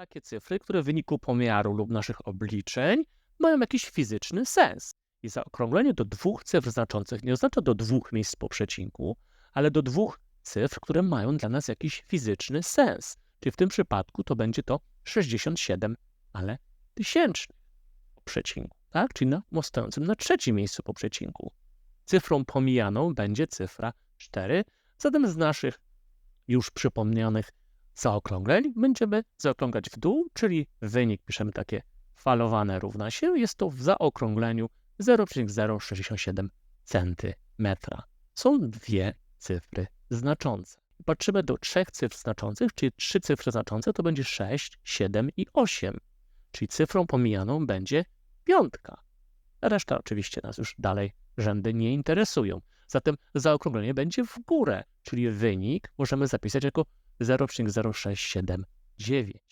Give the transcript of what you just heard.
takie cyfry, które w wyniku pomiaru lub naszych obliczeń mają jakiś fizyczny sens. I zaokrąglenie do dwóch cyfr znaczących nie oznacza do dwóch miejsc po przecinku, ale do dwóch cyfr, które mają dla nas jakiś fizyczny sens. Czyli w tym przypadku to będzie to 67, ale tysięcznych po przecinku, tak? Czyli na stojącym na trzecim miejscu po przecinku. Cyfrą pomijaną będzie cyfra 4, zatem z naszych już przypomnianych zaokrągleń będziemy zaokrąglać w dół, czyli wynik piszemy takie falowane równa się, jest to w zaokrągleniu 0,067 cm. Są dwie cyfry znaczące. Patrzymy do trzech cyfr znaczących, czyli trzy cyfry znaczące to będzie 6, 7 i 8. Czyli cyfrą pomijaną będzie piątka. Reszta oczywiście nas już dalej rzędy nie interesują. Zatem zaokrąglenie będzie w górę, czyli wynik możemy zapisać jako 0,0679.